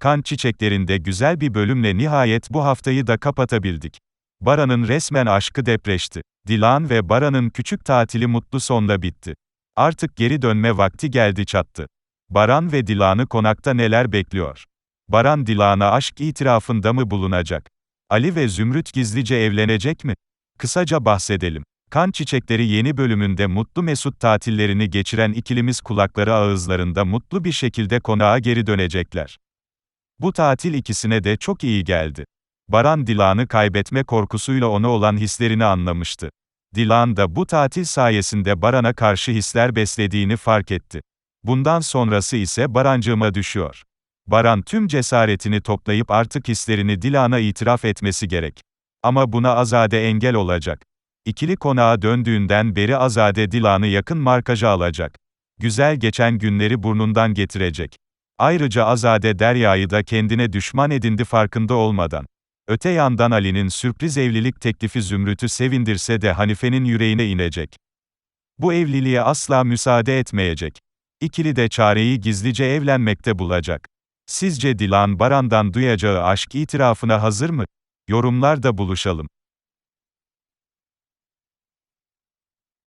Kan çiçeklerinde güzel bir bölümle nihayet bu haftayı da kapatabildik. Baran'ın resmen aşkı depreşti. Dilan ve Baran'ın küçük tatili mutlu sonla bitti. Artık geri dönme vakti geldi çattı. Baran ve Dilan'ı konakta neler bekliyor? Baran Dilan'a aşk itirafında mı bulunacak? Ali ve Zümrüt gizlice evlenecek mi? Kısaca bahsedelim. Kan Çiçekleri yeni bölümünde mutlu mesut tatillerini geçiren ikilimiz kulakları ağızlarında mutlu bir şekilde konağa geri dönecekler. Bu tatil ikisine de çok iyi geldi. Baran Dilan'ı kaybetme korkusuyla ona olan hislerini anlamıştı. Dilan da bu tatil sayesinde Baran'a karşı hisler beslediğini fark etti. Bundan sonrası ise Barancığıma düşüyor. Baran tüm cesaretini toplayıp artık hislerini Dilan'a itiraf etmesi gerek. Ama buna Azade engel olacak. İkili konağa döndüğünden beri Azade Dilan'ı yakın markaja alacak. Güzel geçen günleri burnundan getirecek. Ayrıca Azade Derya'yı da kendine düşman edindi farkında olmadan. Öte yandan Ali'nin sürpriz evlilik teklifi Zümrüt'ü sevindirse de Hanife'nin yüreğine inecek. Bu evliliğe asla müsaade etmeyecek. İkili de çareyi gizlice evlenmekte bulacak. Sizce Dilan Baran'dan duyacağı aşk itirafına hazır mı? Yorumlarda buluşalım.